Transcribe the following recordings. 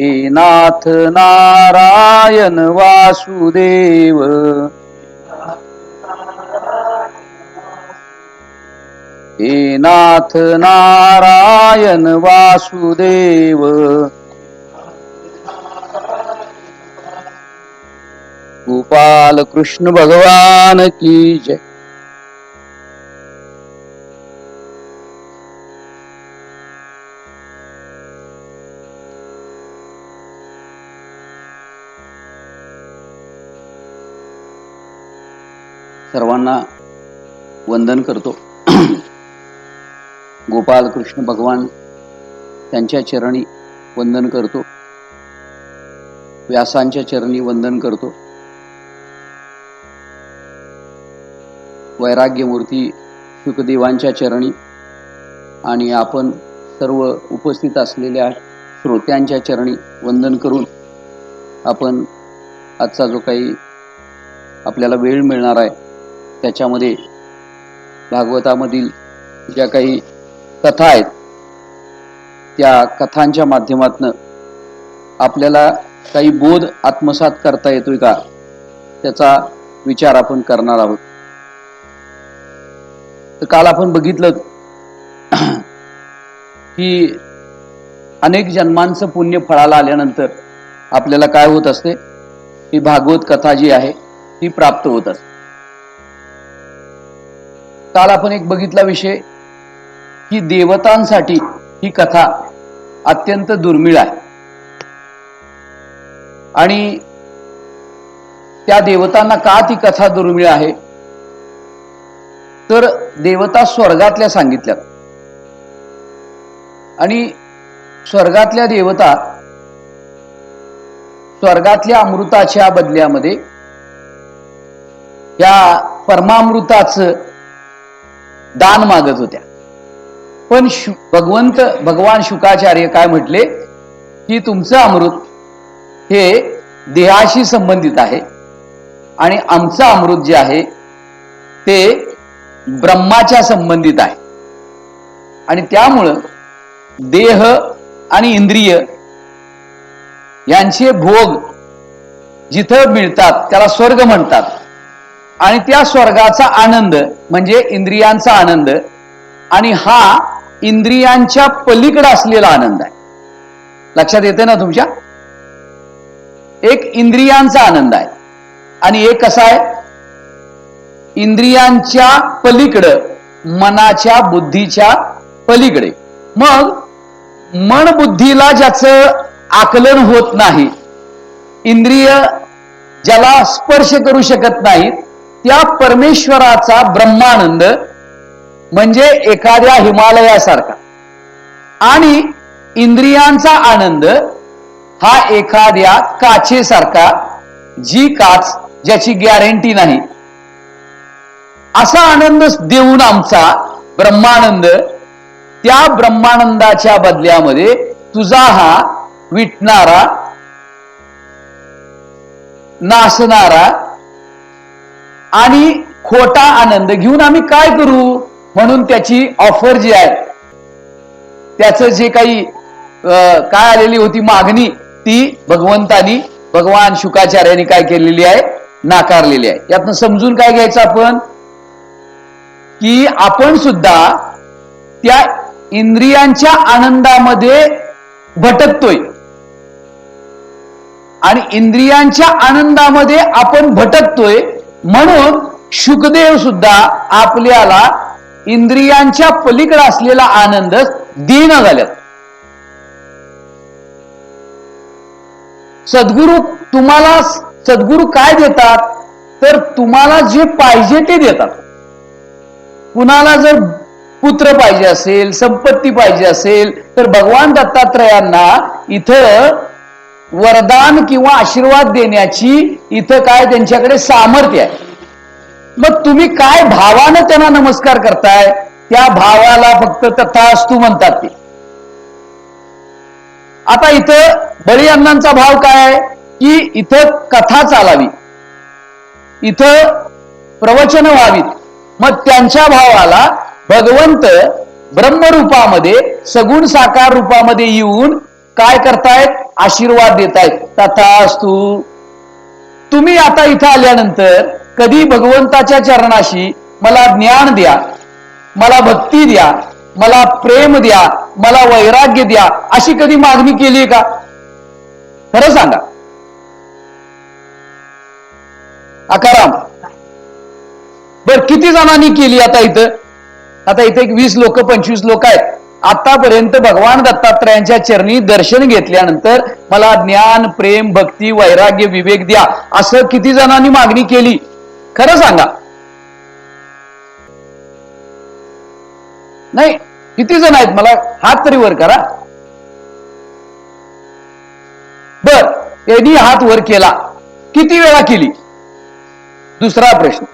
हे नाथ नारायण वासुदेव। हे नाथ नारायण वासुदेव। गोपाल कृष्ण भगवान की जय। सर्वांना वंदन करतो. गोपाल कृष्ण भगवान त्यांच्या चरणी वंदन करतो. व्यासांच्या चरणी वंदन करतो. वैराग्यमूर्ती शुकदेवांच्या चरणी आणि आपण सर्व उपस्थित असलेल्या श्रोत्यांच्या चरणी वंदन करून आपण आजचा जो काही आपल्याला वेळ मिळणार आहे त्याच्यामध्ये भागवतामधील ज्या काही कथा आहेत त्या कथांच्या माध्यमातनं आपल्याला काही बोध आत्मसात करता येतोय का? त्याचा विचार आपण करणार आहोत. तर काल आपण बघितलं की अनेक जन्मांचं पुण्य फळाला आल्यानंतर आपल्याला काय होत असते? ही भागवत कथा जी आहे ती प्राप्त होत असते. काल आपण एक बघितला विषय की देवतांसाठी ही कथा अत्यंत दुर्मिळ आहे. आणि त्या देवतांना का ती कथा दुर्मिळ आहे? तर देवता स्वर्गातल्या सांगितल्यात. आणि स्वर्गातल्या देवता स्वर्गातल्या अमृताच्या बदल्यामध्ये या परमामृताचं दान मागत होत्या. पण शु भगवंत भगवान शुकाचार्य काय म्हटले? की तुमचं अमृत हे देहाशी संबंधित आहे आणि आमचं अमृत जे आहे ते ब्रह्माच्या संबंधित आहे. आणि त्यामुळं देह आणि इंद्रिय यांचे भोग जिथं मिळतात त्याला स्वर्ग म्हणतात. आणि त्या स्वर्गाचा आनंद म्हणजे इंद्रियांचा आनंद आणि हा इंद्रियांच्या पलीकडे असलेला आनंद आहे. लक्षात येते ना तुमच्या? एक इंद्रियांचा आनंद आहे. आणि एक कसा आहे? इंद्रियांच्या पलीकडं मनाच्या बुद्धीच्या पलीकडे. मग मन बुद्धीला ज्याचं आकलन होत नाही इंद्रिय ज्याला स्पर्श करू शकत नाहीत त्या परमेश्वराचा ब्रह्मानंद म्हणजे एखाद्या हिमालयासारखा. आणि इंद्रियांचा आनंद हा एखाद्या काचेसारखा जी काच ज्याची गॅरंटी नाही. असा आनंद देऊन आमचा ब्रह्मानंद त्या ब्रह्मानंदाच्या बदल्यामध्ये तुझा हा विटणारा नासणारा आणि खोटा आनंद घेऊन आम्ही काय करू? म्हणून त्याची ऑफर जी आहे त्याचं जे काही काय आलेली होती मागणी ती भगवंतानी भगवान शुकाचार्यांनी काय केलेली आहे? नाकारलेली आहे. यातनं समजून काय घ्यायचं आपण? की आपण सुद्धा त्या इंद्रियांच्या आनंदामध्ये भटकतोय. आणि इंद्रियांच्या आनंदामध्ये आपण भटकतोय म्हणून शुकदेव सुद्धा आपल्याला इंद्रियांच्या पलीकडे असलेला आनंद देण झाल्यात सद्गुरु तुम्हाला सद्गुरु काय देतात? तर तुम्हाला जे पाहिजे ते देतात. कुणाला जर पुत्र पाहिजे असेल संपत्ती पाहिजे असेल तर भगवान दत्तात्रयांना इथं वरदान किंवा आशीर्वाद देण्याची इथं काय त्यांच्याकडे सामर्थ्य आहे. मग तुम्ही काय भावानं त्यांना नमस्कार करताय? त्या भावाला फक्त तथास्तू म्हणतात ते. आता इथं बळी अण्णांचा भाव काय आहे? की इथं कथा चालावी. इथं प्रवचन व्हावीत. मग त्यांच्या भावाला भगवंत ब्रह्मरूपामध्ये सगुण साकार रूपामध्ये येऊन काय करतायत? आशीर्वाद देतायत. तथास्तु तुम्ही आता इथं आल्यानंतर कधी भगवंताच्या चरणाशी मला ज्ञान द्या मला भक्ती द्या मला प्रेम द्या मला वैराग्य द्या अशी कधी मागणी केली का? खरं सांगा. अकाराम बर किती जणांनी केली आता इथं? आता इथे एक वीस लोक पंचवीस लोक आहेत. आतापर्यंत भगवान दत्तात्रयांच्या चरणी दर्शन घेतल्यानंतर मला ज्ञान प्रेम भक्ती वैराग्य विवेक द्या असं किती जणांनी मागणी केली? खरं सांगा. नाही किती जण आहेत? मला हात तरी वर करा. बर यांनी हात वर केला. किती वेळा केली? दुसरा प्रश्न.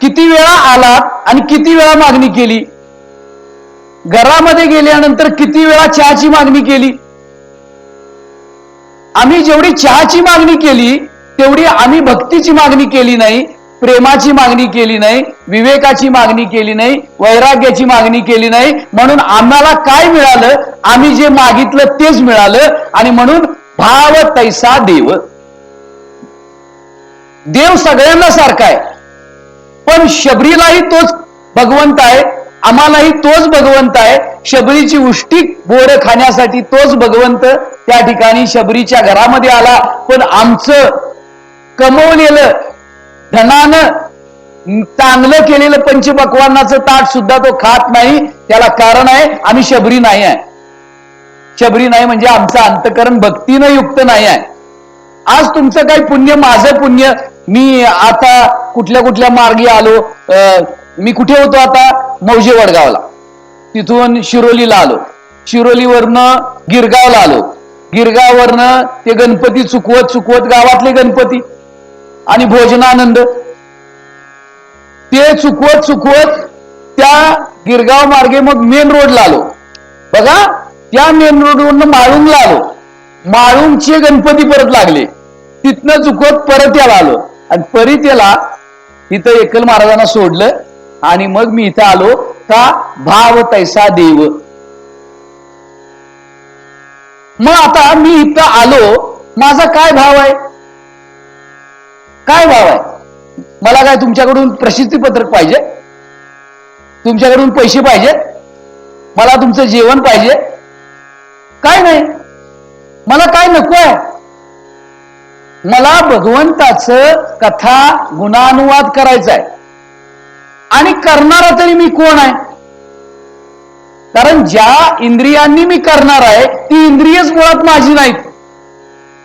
किती वेळा आलात आणि किती वेळा मागणी केली? घरामध्ये गेल्यानंतर किती वेळा चहाची मागणी केली? आम्ही जेवढी चहाची मागणी केली तेवढी आम्ही भक्तीची मागणी केली नाही प्रेमाची मागणी केली नाही विवेकाची मागणी केली नाही वैराग्याची मागणी केली नाही. म्हणून आम्हाला काय मिळालं? आम्ही जे मागितलं तेच मिळालं आणि म्हणून भाव तैसा देव. देव सगळ्यांना सारखा आहे. पण शबरीलाही तोच भगवंत आहे आम्हालाही तोच भगवंत आहे. शबरीची उष्टी बोर खाण्यासाठी तोच भगवंत त्या ठिकाणी शबरीच्या घरामध्ये आला. पण आमचं कमवलेलं धनानं चांगलं केलेलं पंचपक्वानाचं ताट सुद्धा तो खात नाही. त्याला कारण आहे आम्ही शबरी नाही आहे. शबरी नाही म्हणजे आमचं अंतकरण भक्तीनं युक्त नाही आहे. आज तुमचं काही पुण्य माझं पुण्य मी आता कुठल्या कुठल्या मार्गी आलो अं, मी कुठे होतो आता? मौजे वडगावला. तिथून शिरोलीला आलो. शिरोलीवरनं गिरगावला आलो. गिरगाववरनं ते गणपती चुकवत चुकवत गावातले गणपती आणि भोजनानंद. ते चुकवत चुकवत त्या गिरगाव मार्गे मग मेन रोडला आलो. बघा त्या मेन रोडवरनं माळुंगला आलो. माळुंगचे गणपती परत लागले. तिथनं चुकवत परत याला आलो. आणि परत याला इथं एकल महाराजांना सोडलं आणि मग मी इथं आलो का भाव तैसा देव. मग आता मी इथं आलो माझा काय भाव आहे? काय भाव आहे? मला काय तुमच्याकडून प्रसिद्धी पत्रक पाहिजे? तुमच्याकडून पैसे पाहिजे? मला तुमचं जेवण पाहिजे? काय नाही. मला काय नको आहे? मला भगवंताचं कथा गुणानुवाद करायचा आहे. आणि करणारा तरी मी कोण आहे? कारण ज्या इंद्रियांनी मी करणार आहे ती इंद्रियच मुळात माझी नाहीत.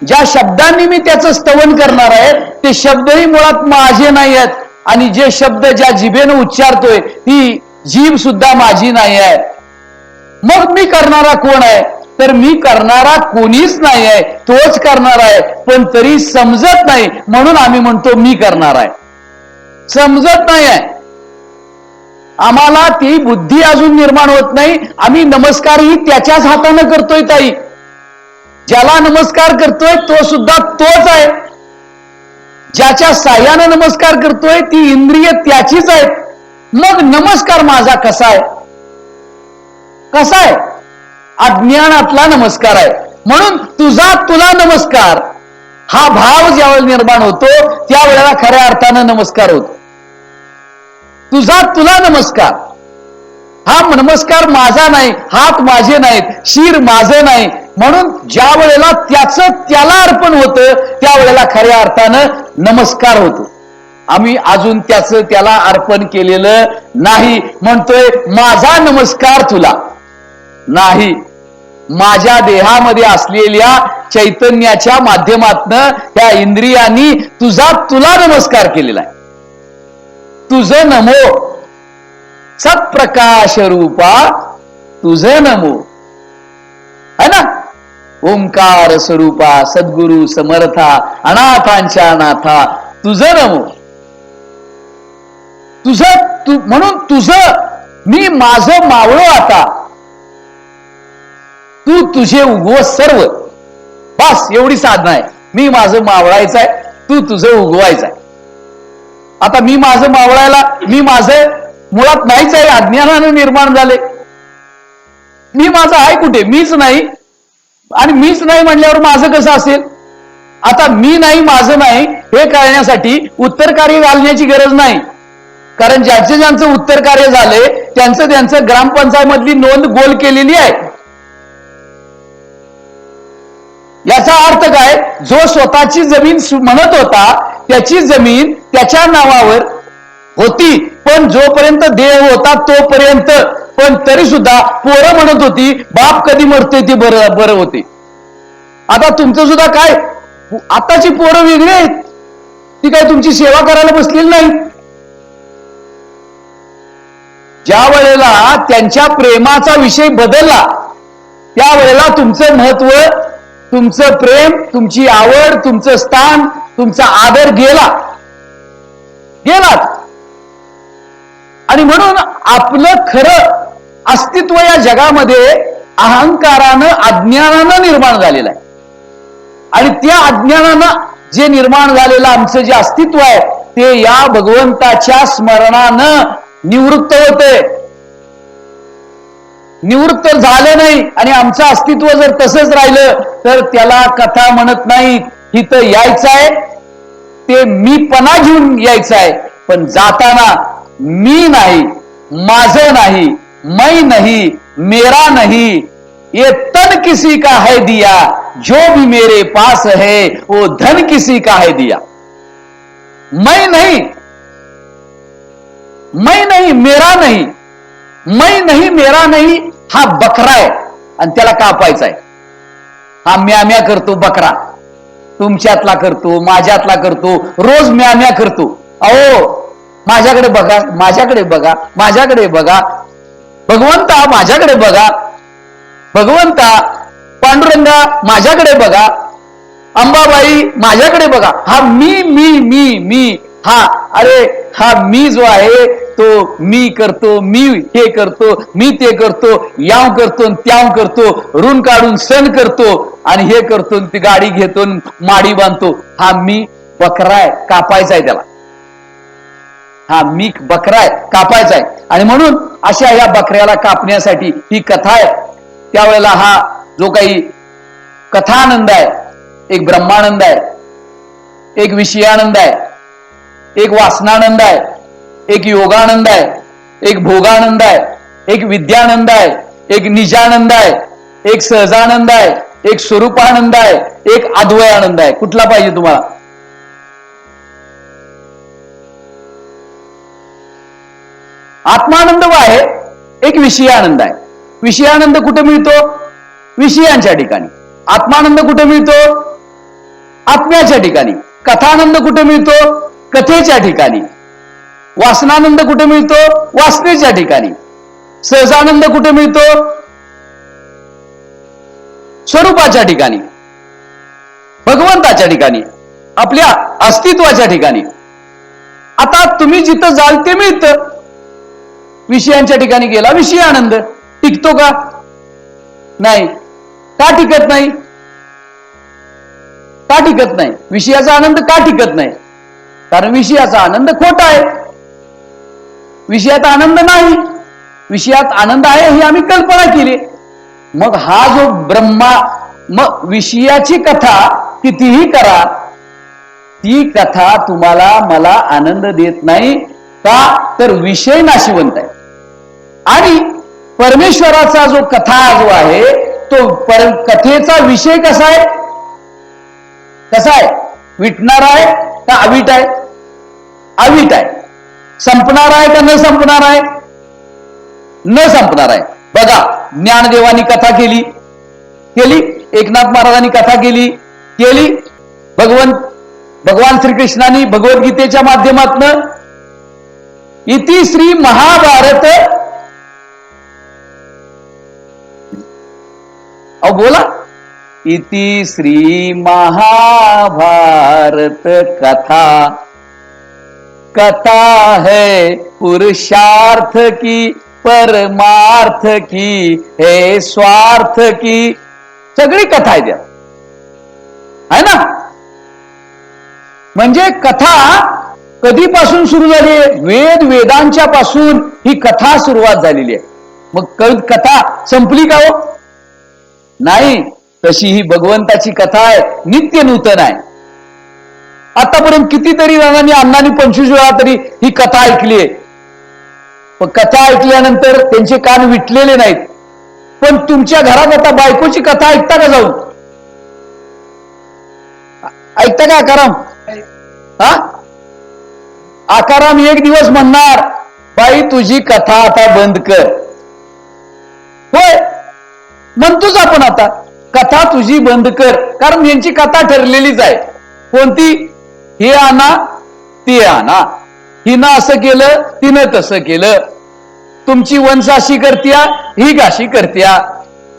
ज्या शब्दांनी मी त्याचं स्तवन करणार आहे ते शब्दही मुळात माझे नाही आहेत. आणि जे शब्द ज्या जिभेनं उच्चारतोय ती जीभ सुद्धा माझी नाही आहे. मग मी करणारा कोण आहे? तर मी करणारा कोणीच नाही आहे तोच करणार आहे पण तरी समजत नाही. म्हणून आम्ही म्हणतो मी करणार आहे. समजत नाही आहे आम्हाला ती बुद्धी अजून निर्माण होत नाही. आम्ही नमस्कारही त्याच्याच हातानं करतोय ताई. ज्याला नमस्कार करतोय तो सुद्धा तोच आहे. ज्याच्या साह्यानं नमस्कार करतोय ती इंद्रिय त्याचीच आहेत. मग नमस्कार माझा कसा आहे? कसा आहे? अज्ञानातला नमस्कार आहे. म्हणून तुझा तुला नमस्कार हा भाव ज्यावेळेला निर्माण होतो त्यावेळेला खऱ्या अर्थानं नमस्कार होतो. तुझा तुला नमस्कार. हा नमस्कार माझा नाही हात माझे नाहीत शिर माझे नाही. म्हणून ज्या वेळेला त्याचं त्याला अर्पण होतं त्यावेळेला खऱ्या अर्थानं नमस्कार होतो. आम्ही अजून त्याचं त्याला अर्पण केलेलं नाही. म्हणतोय माझा नमस्कार तुला. नाही. माझ्या देहामध्ये असलेल्या चैतन्याच्या माध्यमातनं त्या इंद्रियांनी तुझा तुला नमस्कार केलेला आहे. तुझं नमो. सत्प्रकाश रूपा तुझ नमो. है ना? ओंकार स्वरूपा सद्गुरु समर्था अनाथांच्या नाथा तुझं नमो. तुझं तु म्हणून तुझं मी माझं मावळो आता. तू तुझे उगव सर्व. बस एवढी साधना आहे. मी माझं मावळायचं आहे तू तुझं उगवायचं आहे. आता मी माझं मावळायला मी माझं मुळात नाहीच आहे अज्ञानानं निर्माण झाले. मी माझं आहे कुठे? मीच नाही. आणि मीच नाही म्हणल्यावर माझं कसं असेल? आता मी नाही माझं नाही हे कळण्यासाठी उत्तर कार्य घालण्याची गरज नाही. कारण ज्यांचे ज्यांचं उत्तर कार्य झाले त्यांचं त्यांचं ग्रामपंचायत मधली नोंद गोल केलेली आहे. याचा अर्थ काय? जो स्वतःची जमीन म्हणत होता त्याची जमीन त्याच्या नावावर होती. पण जोपर्यंत देह होता तोपर्यंत. पण तरी सुद्धा पोरं म्हणत होती बाप कधी मरते ती बरं बरं होते. आता तुमचं सुद्धा काय? आताची पोरं वेगळी आहेत. ती काय तुमची सेवा करायला बसलेली नाही? ज्या वेळेला त्यांच्या प्रेमाचा विषय बदलला त्यावेळेला तुमचं महत्त्व तुमचं प्रेम तुमची आवड तुमचं स्थान तुमचा आदर गेला. गेलात. आणि म्हणून आपलं खरं अस्तित्व या जगामध्ये अहंकारानं अज्ञानानं निर्माण झालेलं आहे. आणि त्या अज्ञानानं जे निर्माण झालेलं आमचं जे अस्तित्व आहे ते या भगवंताच्या स्मरणानं निवृत्त होते. निवृत्त झालं नाही आणि आमचं अस्तित्व जर तसंच राहिलं तर त्याला कथा म्हणत नाही. इथं यायचं आहे ते मी पणा घेऊन यायचं आहे पण जाताना मी नाही माझं नाही मै नहीं मेरा नहीं ये तन किसी का है दिया जो भी मेरे पास है वो धन किसी का है दिया. मैं नहीं मैं नहीं मेरा नहीं मैं नहीं मेरा नहीं हा बकरा आहे आणि त्याला कापायचा आहे हा म्या म्या करतो बकरा. तुमच्यातला करतो माझ्यातला करतो रोज म्या म्या करतो. अहो माझ्याकडे बघा माझ्याकडे बघा माझ्याकडे बघा. भगवंता माझ्याकडे बघा. भगवंता पांडुरंगा माझ्याकडे बघा. अंबाबाई माझ्याकडे बघा. हा मी मी मी मी. हा अरे हा मी जो आहे तो मी करतो मी हे करतो मी ते करतो याव करतो त्याव करतो ऋण काढून सण करतो आणि हे करतो ती गाडी घेतो माडी बांधतो. हा मी बकराय आहे कापायचा आहे त्याला. हा मी बकरा आहे कापायचा आहे आणि म्हणून अशा या बकऱ्याला कापण्यासाठी ही कथा आहे. त्यावेळेला हा जो काही कथानंद आहे एक ब्रह्मानंद आहे एक विषयानंद आहे एक वासनानंद आहे एक योगानंद आहे एक भोगानंद आहे एक विद्यानंद आहे एक निजानंद आहे एक सहजानंद आहे एक स्वरूपानंद आहे एक अद्वयानंद आहे. कुठला पाहिजे तुम्हाला? आत्मानंद व आहे एक विषयानंद आहे. विषयानंद कुठे मिळतो? विषयांच्या ठिकाणी. आत्मानंद कुठे मिळतो? आत्म्याच्या ठिकाणी. कथानंद कुठे मिळतो? कथेच्या ठिकाणी. वासनानंद कुठे मिळतो? वासनेच्या ठिकाणी. सहजानंद कुठे मिळतो? स्वरूपाच्या ठिकाणी. भगवंताच्या ठिकाणी. आपल्या अस्तित्वाच्या ठिकाणी. आता तुम्ही जिथं जाल ते मिळतं. विषयांच्या ठिकाणी गेला विषय आनंद. टिकतो का? नाही. का टिकत नाही? का टिकत नाही? विषयाचा आनंद का टिकत नाही? कारण विषयाचा आनंद खोटा आहे. विषयात आनंद नाही. विषयात आनंद आहे ही आम्ही कल्पना केली. मग हा जो ब्रह्मा मग विषयाची कथा कितीही करा ती कथा तुम्हाला मला आनंद देत नाही का? तर विषय नाशिवंत आहे. आणि परमेश्वराचा जो कथा जो आहे तो पर कथेचा विषय कसा आहे? कसा आहे? विटणार आहे का अवीट आहे? अवीट आहे. संपणार आहे का न संपणार आहे? न संपणार आहे. बघा ज्ञानदेवानी कथा केली. केली? एकनाथ महाराजांनी कथा केली. केली? भगवंत भगवान श्रीकृष्णाने भगवद्गीतेच्या माध्यमातन इति श्री महाभारत. अहो बोला. इति श्री महाभारत कथा. कथा है पुरुषार्थ की परमार्थ की हे स्वार्थ की। सगळी कथा आहे त्या. आहे ना? म्हणजे कथा कधीपासून सुरू झाली आहे? वेद वेदांच्या पासून ही कथा सुरुवात झालेली आहे. मग कथा संपली का हो? नाही. तशी ही भगवंताची कथा आहे. नित्य नूतन आहे. आतापर्यंत कितीतरी जणांनी अण्णांनी पंचवीस वेळा तरी ही कथा ऐकली आहे. पण कथा ऐकल्यानंतर त्यांचे कान विटलेले नाहीत. पण तुमच्या घरात आता बायकोची कथा ऐकता का जाऊन? ऐकता का आकाराम? हा? आकाराम एक दिवस म्हणणार बाई तुझी कथा आता बंद कर. होय? म्हणतोच आपण आता कथा तुझी बंद कर. कारण यांची कथा ठरलेलीच आहे. कोणती? हे आणा ते आणा. हिनं असं केलं तिनं तसं केलं. तुमची वंश अशी करत्या ही गाशी करत्या.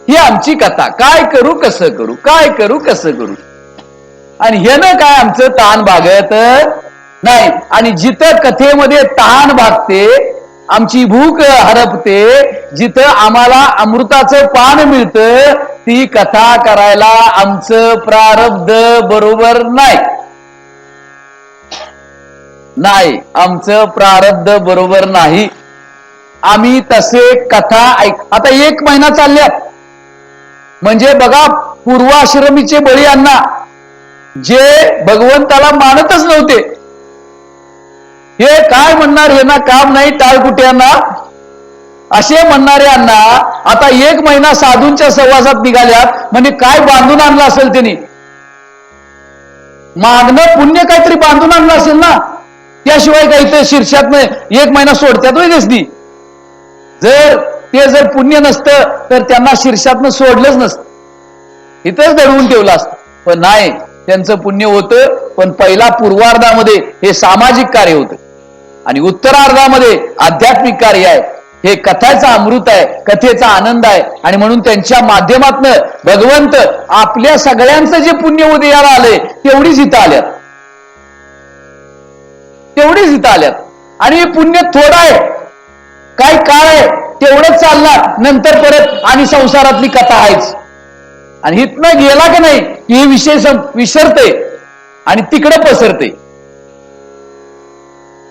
ही आमची कथा. काय करू कसं करू काय करू कसं करू? आणि हे ना काय आमचं ताण भागत? नाही. आणि जिथं कथेमध्ये ताण भागते आमची भूक हरपते जिथं आम्हाला अमृताचं पान मिळतं ती कथा करायला आमचं प्रारब्ध बरोबर नाही. नाही आमचं प्रारब्ध बरोबर नाही. आम्ही तसे कथा ऐक आता एक महिना चालल्यात. म्हणजे बघा पूर्वाश्रमीचे बळी अण्णा जे भगवंताला मानतच नव्हते. हे काय म्हणणार हे ना काम नाही टाळकुट्यांना असे म्हणणारे अण्णा आता एक महिना साधूंच्या सहवासात निघाल्यात म्हणजे काय बांधून आणलं असेल त्यांनी मागणं पुण्य काहीतरी बांधून आणलं असेल ना? त्याशिवाय काही ते शीर्षात एक महिना सोडत्यात होय ती जर ते जर पुण्य नसतं तर त्यांना शीर्षातनं सोडलंच नसतं. इथंच दडवून ठेवलं असतं. पण नाही त्यांचं पुण्य होतं पण पहिला पूर्वार्धामध्ये हे सामाजिक कार्य होतं. आणि उत्तरार्धामध्ये आध्यात्मिक कार्य आहे. हे कथाचा अमृत आहे कथेचा आनंद आहे. आणि म्हणून त्यांच्या माध्यमातनं भगवंत आपल्या सगळ्यांचं जे पुण्य उदयाला आलंय तेवढीच इथं आल्यात तेवढीच इथं आल्यात. आणि हे पुण्य थोडं आहे. काय काळ आहे तेवढंच चालणार. नंतर परत आणि संसारातली कथा आहेच. आणि इथनं गेला की नाही की हे विषय विसरते. आणि तिकडे पसरते.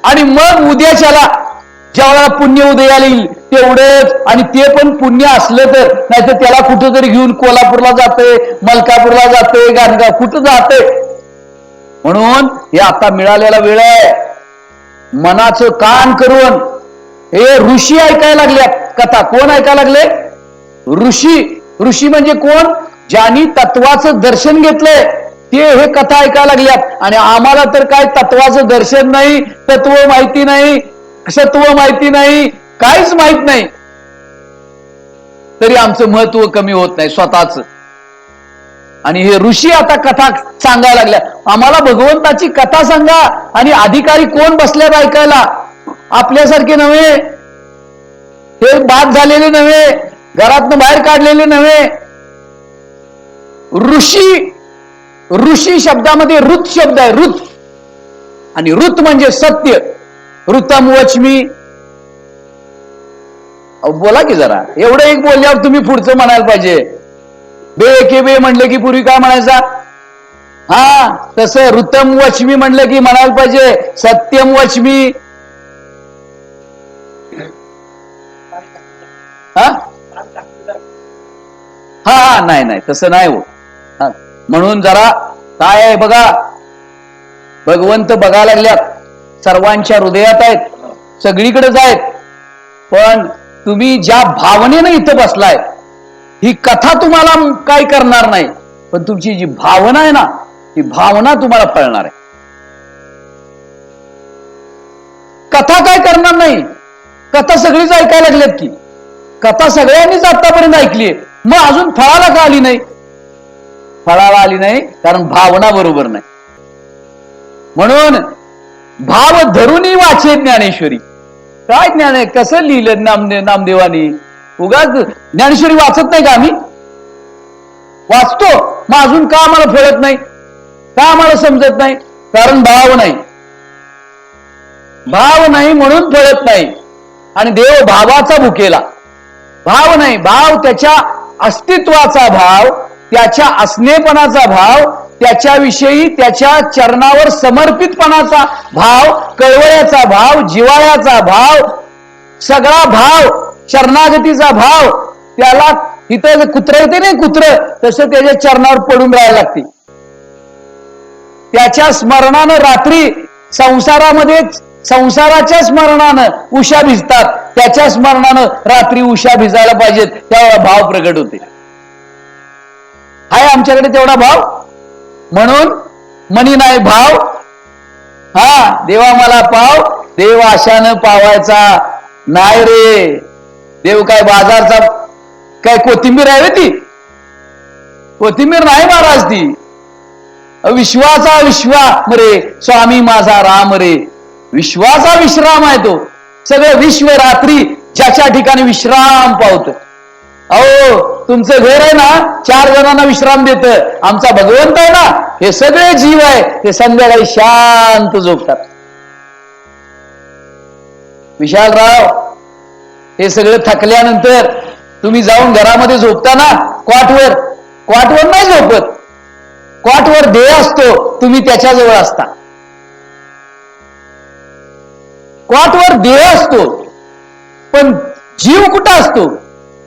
आणि मग उद्याच्याला ज्यावेळेला पुण्य उदयाला येईल तेवढंच. आणि ते पण पुण्य असलं तर नाहीतर त्याला कुठं तरी घेऊन कोल्हापूरला जाते मलकापूरला जाते गाणगाव कुठं जाते म्हणून हे आता मिळालेला वेळ आहे. मनाचं कान करून हे ऋषी ऐकायला लागल्यात कथा कोण ऐकायला लागले? ऋषी. ऋषी म्हणजे कोण? ज्यांनी तत्वाचं दर्शन घेतलंय ते हे कथा ऐकायला लागल्यात. आणि आम्हाला तर काय तत्वाचं दर्शन नाही तत्व माहिती नाही सत्व माहिती नाही काहीच माहीत नाही. तरी आमचं महत्त्व कमी होत नाही स्वतःच. आणि हे ऋषी आता कथा सांगायला लागल्या. आम्हाला भगवंताची कथा सांगा आणि अधिकारी कोण बसल्यात ऐकायला आपल्यासारखे नव्हे. हे बाद झालेले नव्हे. घरातनं बाहेर काढलेले नव्हे. ऋषी ऋषी शब्दामध्ये ऋत शब्द आहे ऋत. आणि ऋत म्हणजे सत्य. ऋतम वचमी. बोला की जरा. एवढं एक बोलल्यावर तुम्ही पुढचं म्हणायला पाहिजे. बे के बे म्हणलं की पूर्वी काय म्हणायचा? हा तसं ऋतम वचमी म्हणलं की म्हणायला पाहिजे. सत्यम वचमी. हा? हा नाही नाही तसं नाही हो म्हणून जरा काय आहे बघा? भगवंत बघायला लागल्यात. सर्वांच्या हृदयात आहेत. सगळीकडेच आहेत. पण तुम्ही ज्या भावनेनं इथं बसलाय ही कथा तुम्हाला काय करणार नाही पण तुमची जी भावना आहे ना ती भावना तुम्हाला फळणार आहे. कथा काय करणार नाही? कथा सगळीच ऐकायला लागल्यात की. कथा सगळ्यांनीच आतापर्यंत ऐकली मग अजून फळाला का आली नाही? फळाला आली नाही कारण भावना बरोबर नाही. म्हणून भाव धरूनही वाचे ज्ञानेश्वरी. काय ज्ञान आहे? कसं लिहिलं नामदे नामदेवानी? उगाच ज्ञानेश्वरी वाचत नाही का आम्ही? वाचतो मग अजून का आम्हाला फळत नाही? का आम्हाला समजत नाही? कारण भाव नाही. भाव नाही म्हणून फळत नाही. आणि देव भावाचा भुकेला. भाव नाही भाव त्याच्या अस्तित्वाचा भाव त्याच्या असणेपणाचा भाव त्याच्याविषयी त्याच्या चरणावर समर्पितपणाचा भाव कळवळ्याचा भाव जिवाळ्याचा भाव सगळा भाव शरणागतीचा भाव त्याला इथं कुत्र येते नाही कुत्र तसं त्याच्या चरणावर पडून राहायला लागते. त्याच्या स्मरणानं रात्री संसारामध्ये संसाराच्या स्मरणानं उषा भिजतात. त्याच्या स्मरणानं रात्री उषा भिजायला पाहिजेत. त्यावेळेला भाव प्रगट होते. आहे आमच्याकडे तेवढा भाव? म्हणून मनी नाही भाव. हा देवा मला पाव. देव आशानं पावायचा. नाही रे. देव काय बाजारचा काय कोथिंबीर आहे रे ती? कोथिंबीर नाही महाराज ती. विश्वाचा विश्वाम रे स्वामी माझा राम रे. विश्वाचा विश्राम आहे तो. सगळं विश्व रात्री ज्याच्या ठिकाणी विश्राम पावत. अहो तुमचं घर आहे ना चार जणांना विश्राम देत. आमचा भगवंत आहे ना हे सगळे जीव आहे. हे संध्याकाळी शांत झोपतात. विशालराव हे सगळं थकल्यानंतर तुम्ही जाऊन घरामध्ये झोपता ना क्वाटवर क्वाटवर नाही झोपत. क्वाटवर देह असतो तुम्ही त्याच्याजवळ असता. क्वाटवर देह असतो पण जीव कुठं असतो?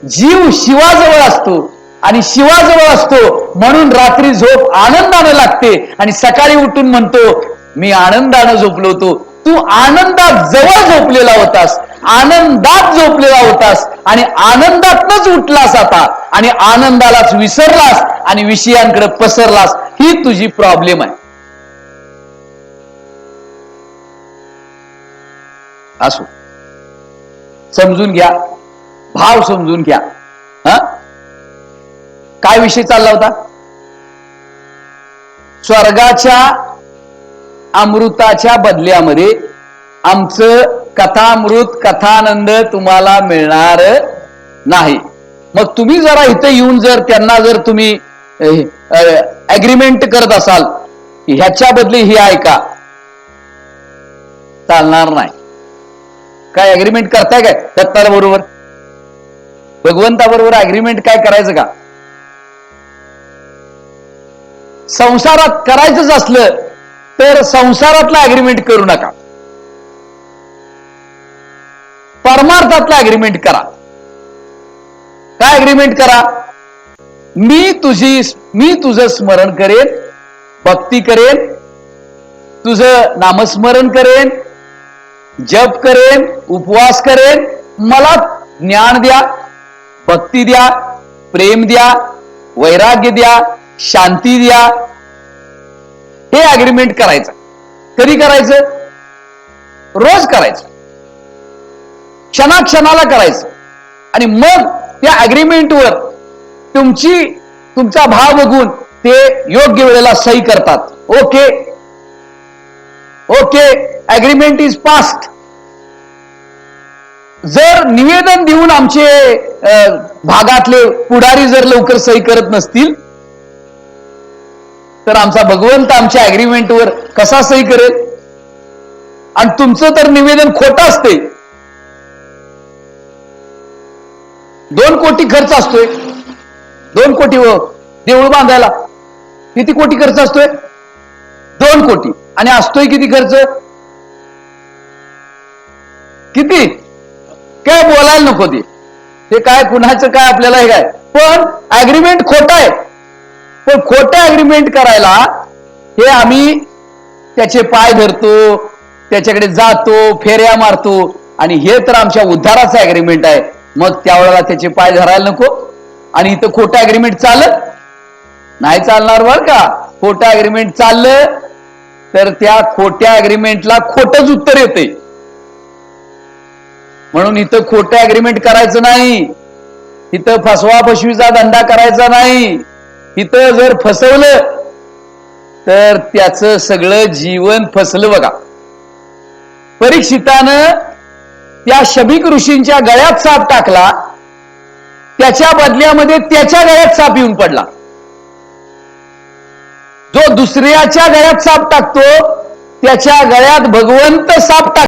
जीव शिवाजवळ असतो. आणि शिवाजवळ असतो म्हणून रात्री झोप आनंदानं लागते. आणि सकाळी उठून म्हणतो मी आनंदानं झोपलो होतो. तू आनंदात जवळ झोपलेला होतास. आनंदात झोपलेला होतास आणि आनंदातनच उठलास आता. आणि आनंदालाच विसरलास आणि विषयांकडे पसरलास. ही तुझी प्रॉब्लेम आहे. असो. समजून घ्या. भाव समजून घ्या. हा? काय विषय चालला होता? स्वर्गाच्या अमृताच्या बदल्यामध्ये आमचं कथामृत कथानंद तुम्हाला मिळणार नाही. मग तुम्ही जरा इथं येऊन जर त्यांना जर तुम्ही अग्रीमेंट करत असाल ह्याच्या बदली ही ऐका. चालणार नाही. काय अग्रीमेंट करताय काय? दत्ताला बरोबर भगवंताबरोबर अग्रीमेंट काय करायचं का? संसारात करायचंच असलं तर संसारातलं अग्रीमेंट करू नका. परमार्थातला अग्रीमेंट करा. काय अग्रीमेंट करा? मी तुझी मी तुझं स्मरण करेन भक्ती करेन तुझं नामस्मरण करेन जप करेन उपवास करेन मला ज्ञान द्या भक्ती द्या प्रेम द्या वैराग्य द्या शांती द्या. हे अग्रीमेंट करायचं. कधी करायचं? रोज करायचं. क्षणाक्षणाला करायचं. आणि मग त्या अग्रीमेंटवर तुमची तुमचा भाव बघून ते योग्य वेळेला सही करतात. Okay okay agreement is passed जर निवेदन देऊन आमचे भागातले पुढारी जर लवकर सही करत नसतील तर आमचा भगवंत आमच्या अग्रीमेंटवर कसा सही करेल? आणि तुमचं तर निवेदन खोटं असते दोन कोटी खर्च असतोय. दोन कोटी व देऊळ बांधायला किती कोटी खर्च असतोय? दोन कोटी. आणि असतोय किती खर्च? किती? काय बोलायला नको ते. हे काय कुणाचं काय आपल्याला हे काय? पण अग्रीमेंट खोट आहे. पण खोट अग्रीमेंट करायला हे आम्ही त्याचे पाय धरतो त्याच्याकडे जातो फेऱ्या मारतो. आणि हे तर आमच्या उद्धाराचं अग्रीमेंट आहे. मग त्यावेळेला त्याचे पाय धरायला नको. आणि इथं खोटं अग्रीमेंट चालत नाही चालणार बर का? खोटं अग्रीमेंट चाललं तर त्या खोट्या अग्रीमेंटला खोटच उत्तर येते म्हणून इथं खोटं अग्रीमेंट करायचं नाही. इथं फसवा फसवीचा धंदा करायचा नाही. इथं जर फसवलं तर त्याचं सगळं जीवन फसलं बघा. परीक्षितानं त्या शबिक ऋषींच्या गळ्यात साप टाकला त्याच्या बदल्यामध्ये त्याच्या गळ्यात साप येऊन पडला. जो दुसऱ्याच्या गळ्यात साप टाकतो त्याच्या गळ्यात भगवंत साप टाक